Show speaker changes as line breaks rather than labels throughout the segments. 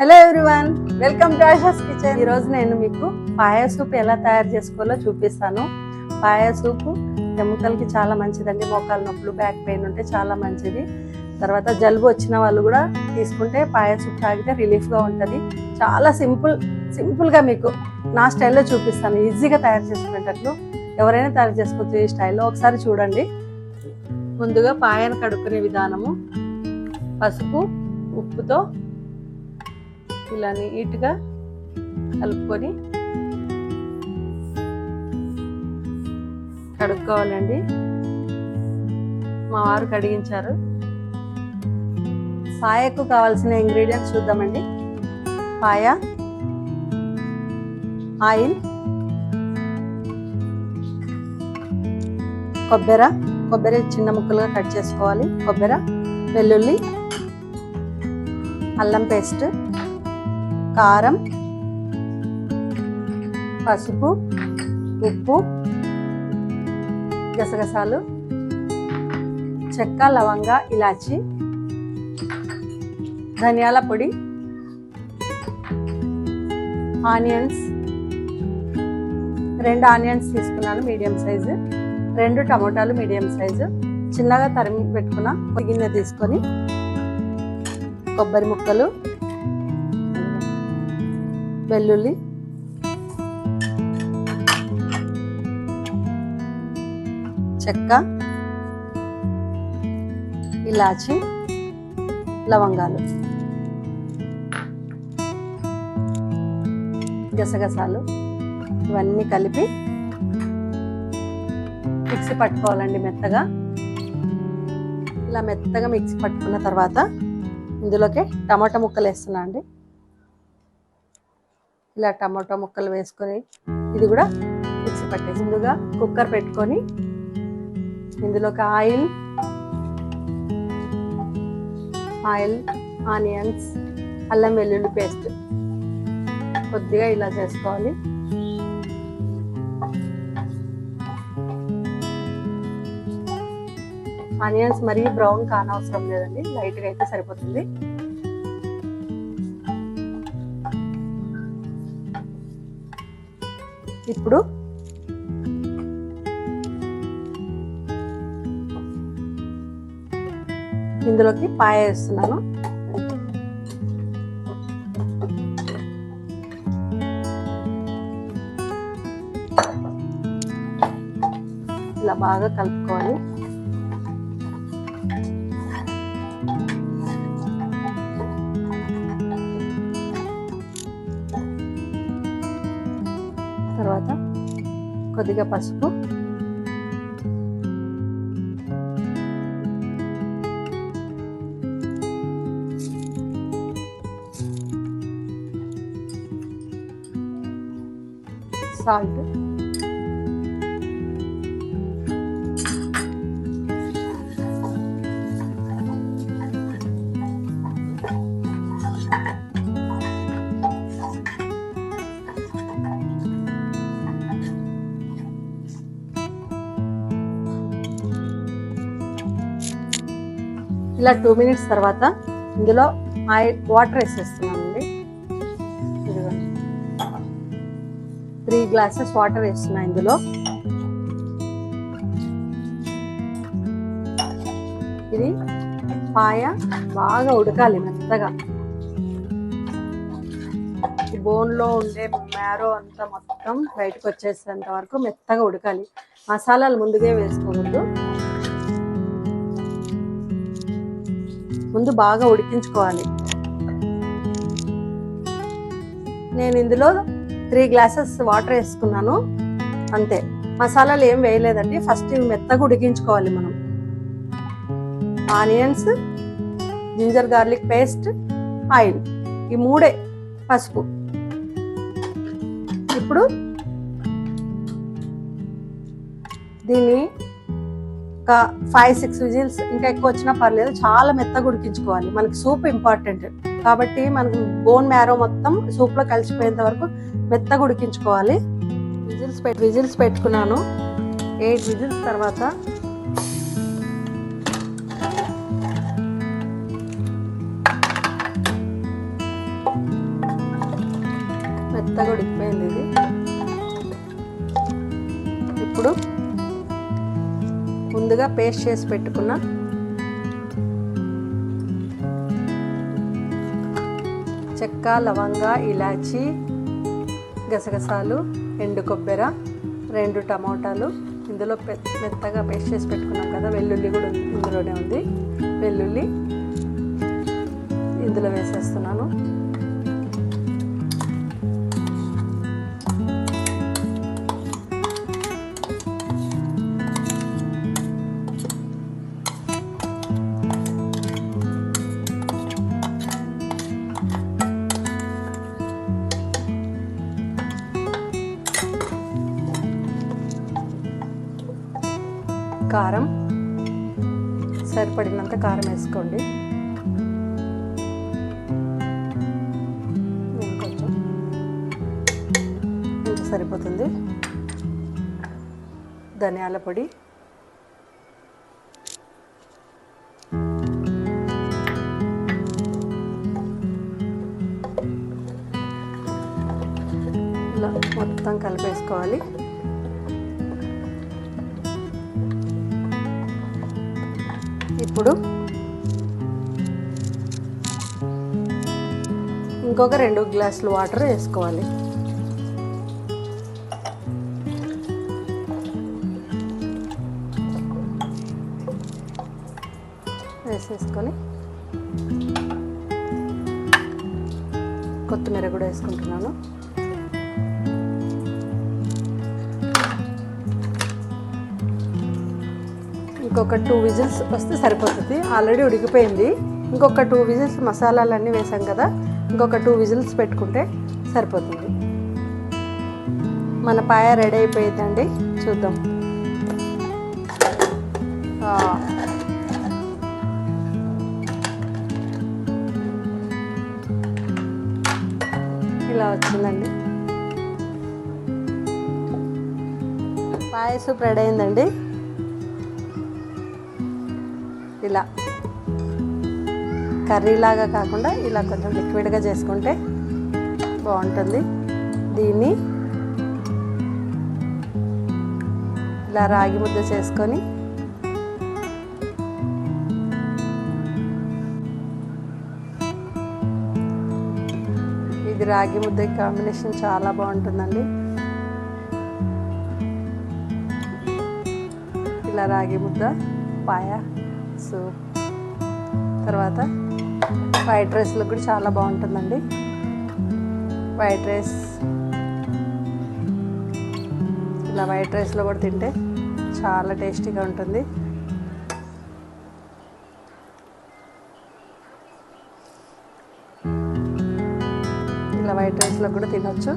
Hello everyone welcome to Asha's kitchen ఈరోజు నేను మీకు పాయ సూప్ ఎలా తయారు చేసుకోవాలో చూపిస్తాను. పాయ సూపు ఎముకలకి చాలా మంచిదండి మోకాలు నొప్పులు బ్యాక్ పెయిన్ ఉంటే చాలా మంచిది. తర్వాత జలుబు వచ్చిన వాళ్ళు కూడా తీసుకుంటే పాయ సూప్ తాగితే రిలీఫ్గా ఉంటుంది. చాలా సింపుల్ సింపుల్గా మీకు నా స్టైల్లో చూపిస్తాను. ఈజీగా తయారు చేసుకునేటట్లు ఎవరైనా తయారు చేసుకోవచ్చు ఈ స్టైల్లో. ఒకసారి చూడండి. ముందుగా పాయను కడుక్కునే విధానము. పసుపు ఉప్పుతో ఇలా నీట్గా కలుపుకొని కడుక్కోవాలండి. మా వారు కడిగించారు. పాయకు కావాల్సిన ఇంగ్రీడియంట్స్ చూద్దామండి. పాయ ఆయిల్ కొబ్బెర కొబ్బరి చిన్న ముక్కలుగా కట్ చేసుకోవాలి. కొబ్బెర వెల్లుల్లి అల్లం పేస్ట్ కారం పసుపు ఉప్పు గసగసాలు చెక్క లవంగ ఇలాచి ధనియాల పొడి ఆనియన్స్. రెండు ఆనియన్స్ తీసుకున్నాను మీడియం సైజు. రెండు టమోటాలు మీడియం సైజు. చిన్నగా తరిమి పెట్టుకున్న గిన్నె తీసుకొని కొబ్బరి ముక్కలు వెల్లుల్లి. చెక్క. ఇలాచి. లవంగాలు. గసగసాలు. ఇవన్నీ కలిపి మిక్సీ పట్టుకోవాలండి మెత్తగా. ఇలా మెత్తగా మిక్సీ పట్టుకున్న తర్వాత ఇందులోకి టమాటా ముక్కలు వేస్తున్నా అండి. ఇలా టమాటా ముక్కలు వేసుకొని ఇది కూడా మిక్సీ పట్టేసి ముందుగా కుక్కర్ పెట్టుకొని ఇందులోకి ఆయిల్ ఆయిల్ ఆనియన్స్ అల్లం వెల్లుల్లి పేస్ట్ కొద్దిగా ఇలా చేసుకోవాలి. ఆనియన్స్ మరీ బ్రౌన్ కానవసరం లేదండి లైట్గా అయితే సరిపోతుంది. ఇప్పుడు ఇందులోకి పాయ వేస్తున్నాను. ఇలా బాగా కలుపుకోవాలి. కొద్దిగా పసుపు సాల్ట్ ఇలా టూ మినిట్స్ తర్వాత ఇందులో ఆయిల్ వాటర్ వేసేస్తున్నామండి ఇదిగోండి త్రీ గ్లాసెస్ వాటర్ వేస్తున్నా ఇందులో. ఇది పాయ బాగా ఉడకాలి మెత్తగా. బోన్లో ఉండే మ్యారో అంతా మొత్తం బయటకు వచ్చేసేంత వరకు మెత్తగా ఉడకాలి. మసాలాలు ముందుగా వేసుకోవద్దు. ముందు బాగా ఉడికించుకోవాలి. నేను ఇందులో త్రీ గ్లాసెస్ వాటర్ వేసుకున్నాను. అంతే. మసాలాలు ఏం వేయలేదండి. ఫస్ట్ ఇవి మెత్తగా ఉడికించుకోవాలి మనం. Onions ginger garlic paste oil ఈ మూడే పసుపు. ఇప్పుడు దీన్ని ఒక ఫైవ్ సిక్స్ విజిల్స్ ఇంకా ఎక్కువ వచ్చినా పర్లేదు. చాలా మెత్తగా ఉడికించుకోవాలి. మనకి సూప్ ఇంపార్టెంట్ కాబట్టి మనకు బోన్ మ్యారో మొత్తం సూప్లో కలిసిపోయేంత వరకు మెత్తగా ఉడికించుకోవాలి. విజిల్స్ పెట్టి విజిల్స్ పెట్టుకున్నాను. ఎయిట్ విజిల్స్ తర్వాత మెత్తగా ఉడికి ముందుగా పేస్ట్ చేసి పెట్టుకున్న చెక్క లవంగ ఇలాచి గసగసాలు ఎండు కొబ్బెర రెండు టమోటాలు. ఇందులో పె- మెత్తగా పేస్ట్ చేసి పెట్టుకున్నాం కదా వెల్లుల్లి కూడా ఇందులోనే ఉంది. వెల్లుల్లి ఇందులో వేసేస్తున్నాను. కారం. సరిపడినంత కారం వేసుకోండి. ఇంకొంచెం సరిపోతుంది. ధనియాల పొడి. ఇలా మొత్తం కలిపేసుకోవాలి. ఇప్పుడు ఇంకొక రెండు గ్లాసులు వాటర్ వేసుకోవాలి. వేసేసుకొని కొత్తిమీర కూడా వేసుకుంటున్నాను. ఇంకొక టూ విజిల్స్ వస్తే సరిపోతుంది. ఆల్రెడీ ఉడికిపోయింది. ఇంకొక టూ విజిల్స్ మసాలాలన్నీ వేసాం కదా ఇంకొక టూ విజిల్స్ పెట్టుకుంటే సరిపోతుంది. మన పాయ రెడీ అయిపోయిందండి. చూద్దాం. ఇలా వచ్చిందండి. పాయసం రెడీ అయిందండి. ఇలా కర్రీలాగా కాకుండా ఇలా కొంచెం లిక్విడ్గా చేసుకుంటే బాగుంటుంది. దీన్ని ఇలా రాగి ముద్ద చేసుకొని ఇది రాగి ముద్ద కాంబినేషన్ చాలా బాగుంటుందండి. ఇలా రాగి ముద్ద పాయ సూప్ తర్వాత వైట్ రైస్లో కూడా చాలా బాగుంటుందండి. వైట్ రైస్ ఇలా వైట్ రైస్లో కూడా తింటే చాలా టేస్టీగా ఉంటుంది. ఇలా వైట్ రైస్లో కూడా తినొచ్చు.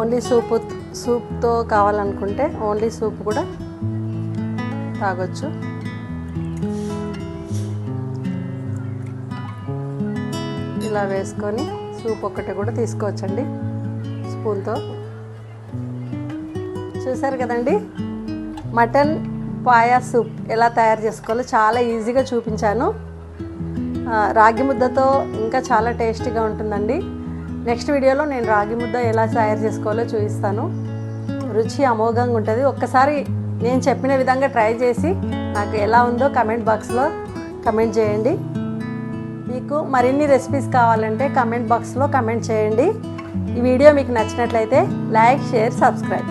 ఓన్లీ సూపు సూప్తో కావాలనుకుంటే ఓన్లీ సూప్ కూడా తాగొచ్చు. ఇలా వేసుకొని సూప్ ఒక్కటి కూడా తీసుకోవచ్చండి స్పూన్తో. చూసారు కదండి? మటన్ పాయా సూప్ ఎలా తయారు చేసుకోవాలో చాలా ఈజీగా చూపించాను. రాగి ముద్దతో ఇంకా చాలా టేస్టీగా ఉంటుందండి. నెక్స్ట్ వీడియోలో నేను రాగి ముద్ద ఎలా తయారు చేసుకోవాలో చూపిస్తాను. రుచి అమోఘంగా ఉంటుంది. ఒక్కసారి నేను చెప్పిన విధంగా ట్రై చేసి నాకు ఎలా ఉందో కమెంట్ బాక్స్లో కమెంట్ చేయండి. మీకు మరిన్ని రెసిపీస్ కావాలంటే కమెంట్ బాక్స్లో కమెంట్ చేయండి. ఈ వీడియో మీకు నచ్చినట్లయితే లైక్ షేర్ సబ్స్క్రైబ్.